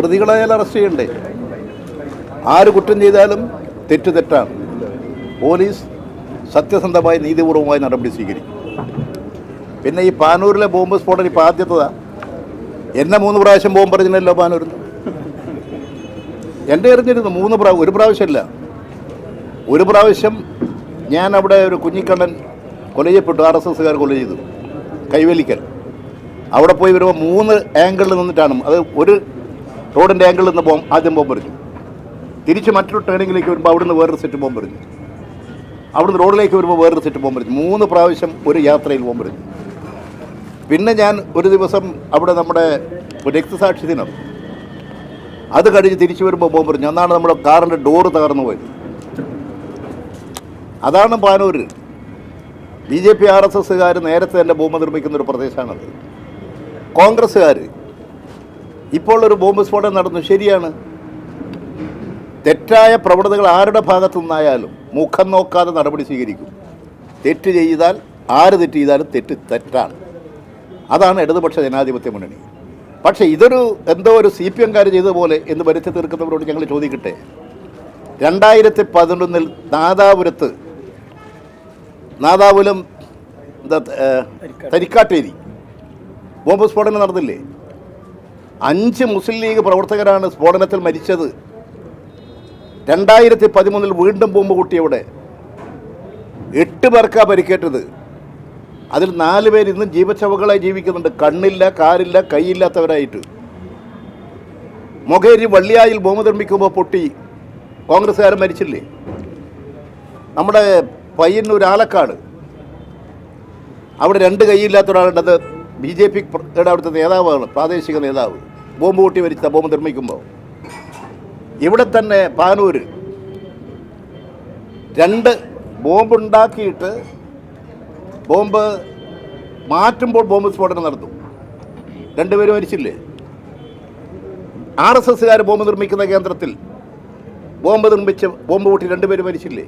പ്രതികളായാലും arrest ചെയ്യണ്ടേ? ആര് കുറ്റം ചെയ്താലും തെറ്റ് തെറ്റാണ്. പോലീസ് സത്യസന്ധമായി നീതിപൂർവമായ നടപടി സ്വീകരിക്കും. പിന്നെ ഈ പാനൂരിലെ ബോംബ് സ്ഫോടനം ഇപ്പോൾ ആദ്യത്തതാ. എന്നെ മൂന്ന് പ്രാവശ്യം ബോംബ് പറഞ്ഞില്ലല്ലോ പാനൂരിൽ. എന്റെ എറിഞ്ഞിരുന്നു മൂന്ന് പ്രാവശ്യം ഒരു പ്രാവശ്യമല്ല ഒരു പ്രാവശ്യം ഞാൻ അവിടെ ഒരു കുഞ്ഞിക്കണ്ണൻ കൊല ചെയ്യപ്പെട്ടു ആർ എസ് എസ്സുകാർ കൊല ചെയ്തു കൈവലിക്കൽ അവിടെ പോയി വരുമ്പോൾ മൂന്ന് ആംഗിളിൽ നിന്നിട്ടാണ്. അത് ഒരു റോഡിന്റെ ആംഗിളിൽ നിന്ന് ബോംബ് ആദ്യം ബോംബ് എറിഞ്ഞു. തിരിച്ച് മറ്റൊരു ടേണിങ്ങിലേക്ക് വരുമ്പോൾ അവിടുന്ന് വേറൊരു സെറ്റ് ബോംബ് എറിഞ്ഞു. അവിടുന്ന് റോഡിലേക്ക് വരുമ്പോൾ വേറൊരു സെറ്റ് ബോംബ് എറിഞ്ഞു. മൂന്ന് പ്രാവശ്യം ഒരു യാത്രയിൽ ബോംബ് എറിഞ്ഞു. പിന്നെ ഞാൻ ഒരു ദിവസം അവിടെ നമ്മുടെ രക്തസാക്ഷി ദിനം. അത് കഴിഞ്ഞ് തിരിച്ചു വരുമ്പോൾ ബോംബ് എറിഞ്ഞു. അന്നാണ് നമ്മുടെ കാറിന്റെ ഡോറ് തകർന്നു പോയത്. അതാണ് Panoor. B J P R S എസ്സുകാർ നേരത്തെ തന്നെ ബോംബ് നിർമ്മിക്കുന്ന ഒരു പ്രദേശമാണത്. കോൺഗ്രസ്സുകാർ ഇപ്പോൾ ഒരു ബോംബ് സ്ഫോടനം നടന്നു. ശരിയാണ്. തെറ്റായ പ്രവണതകൾ ആരുടെ ഭാഗത്തു നിന്നായാലും മുഖം നോക്കാതെ നടപടി സ്വീകരിക്കും. തെറ്റ് ചെയ്താൽ ആര് തെറ്റ് ചെയ്താലും തെറ്റ് തെറ്റാണ്. അതാണ് ഇടതുപക്ഷ ജനാധിപത്യ മുന്നണി. പക്ഷേ ഇതൊരു എന്തോ ഒരു സി പി എംകാർ ചെയ്തതുപോലെ എന്ന് വരുത്തി തീർക്കുന്നവരോട് ഞങ്ങൾ ചോദിക്കട്ടെ? രണ്ടായിരത്തി പതിനൊന്നിൽ നാദാപുരത്ത് നാദാപുരം തരിക്കാട്ടേരി ബോംബ് സ്ഫോടനം നടന്നില്ലേ? അഞ്ച് മുസ്ലിം ലീഗ് പ്രവർത്തകരാണ് സ്ഫോടനത്തിൽ മരിച്ചത്. രണ്ടായിരത്തി പതിമൂന്നിൽ വീണ്ടും ബോംബ് കൂട്ടിയവിടെ. എട്ട് പേർക്കാ പരിക്കേറ്റത്. അതിൽ നാല് പേര് ഇന്നും ജീവച്ചവകളായി ജീവിക്കുന്നുണ്ട്. കണ്ണില്ല കാലില്ല കൈയില്ലാത്തവരായിട്ട്. മൊകേരി വള്ളിയായിൽ ബോംബ് നിർമ്മിക്കുമ്പോൾ പൊട്ടി. കോൺഗ്രസ്സുകാരൻ മരിച്ചില്ലേ? നമ്മുടെ പയ്യന്നൂർ ആലക്കാട്. അവിടെ രണ്ട് കൈയില്ലാത്ത ഒരാളുണ്ട് അത് ബി ജെ പി അവിടുത്തെ നേതാവാണ് പ്രാദേശിക നേതാവ്. ബോംബ് പൊട്ടി വരിച്ച ബോംബ് നിർമ്മിക്കുമ്പോൾ ഇവിടെ തന്നെ പാനൂര് രണ്ട് ബോംബ് ഉണ്ടാക്കിയിട്ട് ബോംബ് മാറ്റുമ്പോൾ ബോംബ് സ്ഫോടനം നടന്നു. രണ്ടുപേരും മരിച്ചില്ലേ? ആർ എസ് എസ്സുകാർ ബോംബ് നിർമ്മിക്കുന്ന കേന്ദ്രത്തിൽ ബോംബ് നിർമ്മിച്ച് ബോംബ് പൊട്ടി രണ്ടുപേരും മരിച്ചില്ലേ?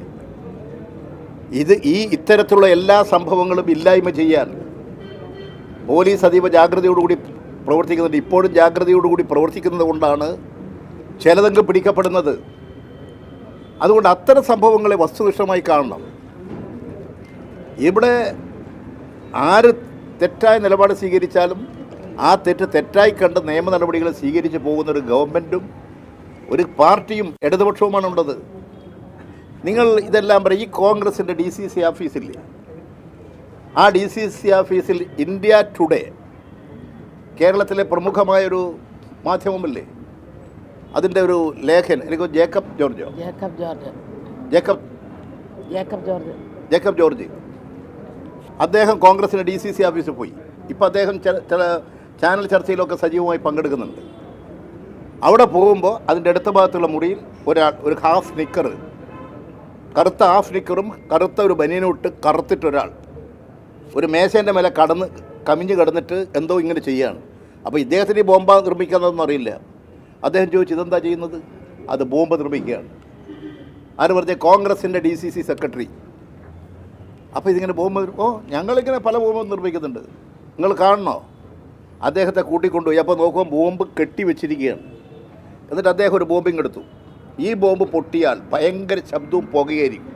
ഇത് ഈ ഇത്തരത്തിലുള്ള എല്ലാ സംഭവങ്ങളും ഇല്ലായ്മ ചെയ്യാൻ പോലീസ് അതീവ ജാഗ്രതയോടുകൂടി പ്രവർത്തിക്കുന്നുണ്ട്. ഇപ്പോഴും ജാഗ്രതയോടുകൂടി പ്രവർത്തിക്കുന്നത് കൊണ്ടാണ് ചിലതെങ്ക് പിടിക്കപ്പെടുന്നത്. അതുകൊണ്ട് അത്തരം സംഭവങ്ങളെ വസ്തുനിഷ്ഠമായി കാണണം. ഇവിടെ ആര് തെറ്റായ നിലപാട് സ്വീകരിച്ചാലും ആ തെറ്റ് തെറ്റായി കണ്ട് നിയമ നടപടികൾ സ്വീകരിച്ച് പോകുന്ന ഒരു ഗവൺമെന്റും ഒരു പാർട്ടിയും ഇടതുപക്ഷവുമാണ് ഉള്ളത്. നിങ്ങൾ ഇതെല്ലാം പറയും ഈ കോൺഗ്രസിന്റെ ഡി സി സി ഓഫീസില്ലേ ആ ഡി സി സി ഓഫീസിൽ ഇന്ത്യ ടുഡേ കേരളത്തിലെ പ്രമുഖമായൊരു മാധ്യമമല്ലേ? അതിന്റെ ഒരു ലേഖൻ എനിക്ക് Jacob ജോർജോ Jacob George Jacob? Jacob George Jacob George അദ്ദേഹം കോൺഗ്രസിന്റെ ഡി സി സി ഓഫീസിൽ പോയി. ഇപ്പോൾ അദ്ദേഹം ചില ചാനൽ ചർച്ചയിലൊക്കെ സജീവമായി പങ്കെടുക്കുന്നുണ്ട്. അവിടെ പോകുമ്പോൾ അതിന്റെ അടുത്ത ഭാഗത്തുള്ള മുറിയിൽ ഒരാൾ ഒരു ഹാഫ് നിക്കർ കറുത്ത ഹാഫ് നിക്കറും കറുത്ത ഒരു ബനിയനും കറുത്തിട്ടൊരാൾ ഒരു മേശേന്റെ മേലെ കടന്ന് കമിഞ്ഞ് കിടന്നിട്ട് എന്തോ ഇങ്ങനെ ചെയ്യുകയാണ് അപ്പോൾ ഇദ്ദേഹത്തിന് ഈ ബോംബ നിർമ്മിക്കുന്നതെന്ന് അറിയില്ല. അദ്ദേഹം ചോദിച്ചു ഇതെന്താ ചെയ്യുന്നത്? അത് ബോംബ് നിർമ്മിക്കുകയാണ്. ആര് പറഞ്ഞ? കോൺഗ്രസിന്റെ ഡി സി സി സെക്രട്ടറി. അപ്പോൾ ഇതിങ്ങനെ ബോംബ് ഓ ഞങ്ങളിങ്ങനെ പല ബോംബും നിർമ്മിക്കുന്നുണ്ട്. നിങ്ങൾ കാണണോ? അദ്ദേഹത്തെ കൂട്ടിക്കൊണ്ടുപോയി. അപ്പോൾ നോക്കുമ്പോൾ ബോംബ് കെട്ടി വെച്ചിരിക്കുകയാണ്. എന്നിട്ട് അദ്ദേഹം ഒരു ബോംബിങ് എടുത്തു. ഈ ബോംബ് പൊട്ടിയാൽ ഭയങ്കര ശബ്ദവും പുകയായിരിക്കും.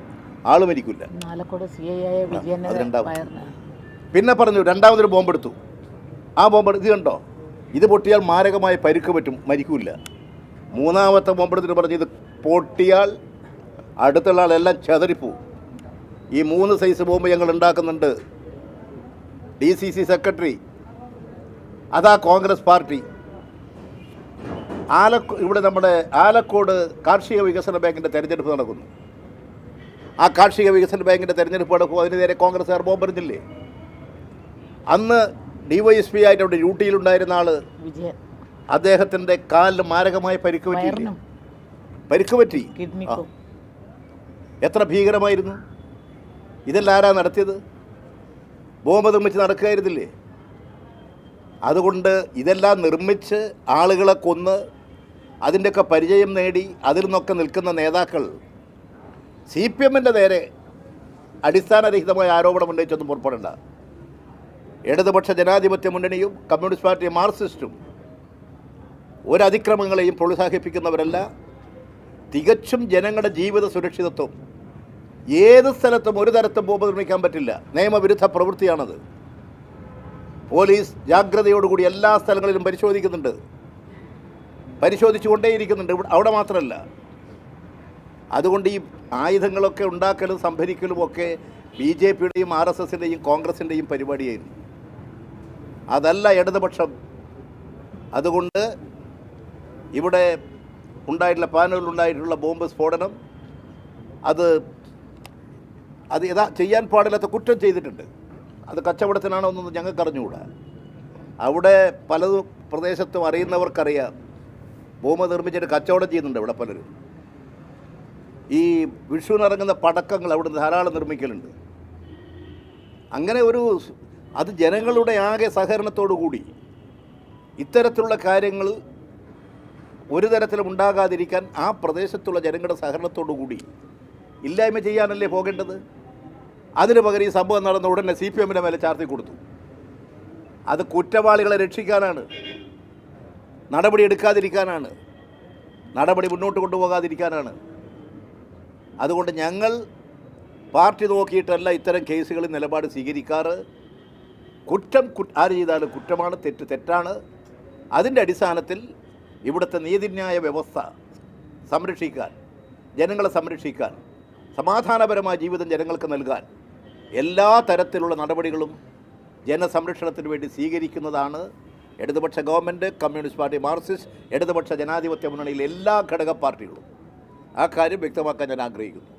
ആളും മരിക്കില്ല. പിന്നെ പറഞ്ഞു രണ്ടാമതൊരു ബോംബെടുത്തു. ആ ബോംബ് ഇത് കണ്ടോ? ഇത് പൊട്ടിയാൽ മാരകമായി പരിക്ക് പറ്റും മരിക്കൂല്ല. മൂന്നാമത്തെ ബോംബെടുത്തിട്ട് പറഞ്ഞു ഇത് പൊട്ടിയാൽ അടുത്തുള്ള ആളെല്ലാം ചതറിപ്പോവും. ഈ മൂന്ന് സൈസ് ബോംബ് ഞങ്ങൾ ഉണ്ടാക്കുന്നുണ്ട്. ഡി സി സി സെക്രട്ടറി അതാ കോൺഗ്രസ് പാർട്ടി. ആലക്കോ ഇവിടെ നമ്മുടെ ആലക്കോട് കാർഷിക വികസന ബാങ്കിന്റെ തെരഞ്ഞെടുപ്പ് നടക്കുന്നു. ആ കാർഷിക വികസന ബാങ്കിന്റെ തെരഞ്ഞെടുപ്പ് നടക്കുമ്പോൾ അതിന് നേരെ കോൺഗ്രസ്സുകാർ ബോംബെറിഞ്ഞില്ലേ? അന്ന് ഡി വൈ എസ് പി ആയിട്ട് അവിടെ ഡ്യൂട്ടിയിലുണ്ടായിരുന്ന ആൾ അദ്ദേഹത്തിന്റെ കാലിൽ കാലിന് മാരകമായ പരിക്ക് പറ്റി പരിക്ക് പറ്റി? എത്ര ഭീകരമായിരുന്നു? ഇതെല്ലാം ആരാ നടത്തിയത്? ബോംബ് നിർമ്മിച്ച് നടക്കുകയായിരുന്നില്ലേ? അതുകൊണ്ട് ഇതെല്ലാം നിർമ്മിച്ച് ആളുകളെ കൊന്ന് അതിന്റെയൊക്കെ പരിചയം നേടി അതിൽ നിന്നൊക്കെ നിൽക്കുന്ന നേതാക്കൾ സി പി എമ്മിന്റെ നേരെ അടിസ്ഥാനരഹിതമായ ആരോപണം ഉന്നയിച്ചൊന്നും പുറപ്പെടേണ്ട. ഇടതുപക്ഷ ജനാധിപത്യ മുന്നണിയും കമ്മ്യൂണിസ്റ്റ് പാർട്ടി മാർക്സിസ്റ്റും ഒരതിക്രമങ്ങളെയും പ്രോത്സാഹിപ്പിക്കുന്നവരല്ല. തികച്ചും ജനങ്ങളുടെ ജീവിത സുരക്ഷിതത്വം. ഏത് സ്ഥലത്തും ഒരു തരത്തും നിർമ്മിക്കാൻ പറ്റില്ല. നിയമവിരുദ്ധ പ്രവൃത്തിയാണത്. പോലീസ് ജാഗ്രതയോടുകൂടി എല്ലാ സ്ഥലങ്ങളിലും പരിശോധിക്കുന്നുണ്ട്. പരിശോധിച്ചുകൊണ്ടേയിരിക്കുന്നുണ്ട്. കൊണ്ടേയിരിക്കുന്നുണ്ട് അവിടെ മാത്രമല്ല. അതുകൊണ്ട് ഈ ആയുധങ്ങളൊക്കെ ഉണ്ടാക്കലും സംഭരിക്കലും ഒക്കെ ബി ജെ പിയുടെയും ആർ എസ് എസിന്റെയും കോൺഗ്രസിന്റെയും പരിപാടിയായിരുന്നു. അതല്ല ഇടതുപക്ഷം. അതുകൊണ്ട് ഇവിടെ ഉണ്ടായിട്ടുള്ള പാനലിൽ ഉണ്ടായിട്ടുള്ള ബോംബ് സ്ഫോടനം അത് അത് യഥാ ചെയ്യാൻ പാടില്ലാത്ത കുറ്റം ചെയ്തിട്ടുണ്ട്. അത് കച്ചവടത്തിനാണോ എന്നൊന്നും ഞങ്ങൾക്ക് അറിഞ്ഞുകൂടാ. അവിടെ പല പ്രദേശത്തും അറിയുന്നവർക്കറിയാം. ബോംബ് നിർമ്മിച്ചിട്ട് കച്ചവടം ചെയ്യുന്നുണ്ട് ഇവിടെ പലരും. ഈ വിഷുവിനിറങ്ങുന്ന പടക്കങ്ങൾ അവിടെ ധാരാളം നിർമ്മിക്കലുണ്ട്. അങ്ങനെ ഒരു അത് ജനങ്ങളുടെ ആകെ കൂടി ഇത്തരത്തിലുള്ള കാര്യങ്ങൾ ഒരു തരത്തിലും ഉണ്ടാകാതിരിക്കാൻ ആ പ്രദേശത്തുള്ള ജനങ്ങളുടെ കൂടി ഇല്ലായ്മ ചെയ്യാനല്ലേ പോകേണ്ടത്? അതിന് പകരം ഈ സംഭവം നടന്ന ഉടനെ സി പി എമ്മിന്റെ മേലെ ചാർത്തി കൊടുത്തു. അത് കുറ്റവാളികളെ രക്ഷിക്കാനാണ്. നടപടി എടുക്കാതിരിക്കാനാണ്. നടപടി മുന്നോട്ട് കൊണ്ടുപോകാതിരിക്കാനാണ്. അതുകൊണ്ട് ഞങ്ങൾ പാർട്ടി നോക്കിയിട്ടല്ല ഇത്തരം കേസുകളിൽ നിലപാട് സ്വീകരിക്കാറ്. കുറ്റം ആര് ചെയ്താലും കുറ്റമാണ് തെറ്റ് തെറ്റാണ്. അതിന്റെ അടിസ്ഥാനത്തിൽ ഇവിടുത്തെ നീതിന്യായ വ്യവസ്ഥ സംരക്ഷിക്കാൻ ജനങ്ങളെ സംരക്ഷിക്കാൻ സമാധാനപരമായ ജീവിതം ജനങ്ങൾക്ക് നൽകാൻ എല്ലാ തരത്തിലുള്ള നടപടികളും ജനസംരക്ഷണത്തിന് വേണ്ടി സ്വീകരിക്കുന്നതാണ് ഇടതുപക്ഷ ഗവൺമെന്റ് കമ്മ്യൂണിസ്റ്റ് പാർട്ടി മാർക്സിസ്റ്റ് ഇടതുപക്ഷ ജനാധിപത്യ മുന്നണിയിലെ എല്ലാ ഘടക പാർട്ടികളും. ആ കാര്യം വ്യക്തമാക്കാൻ ഞാൻ ആഗ്രഹിക്കുന്നു.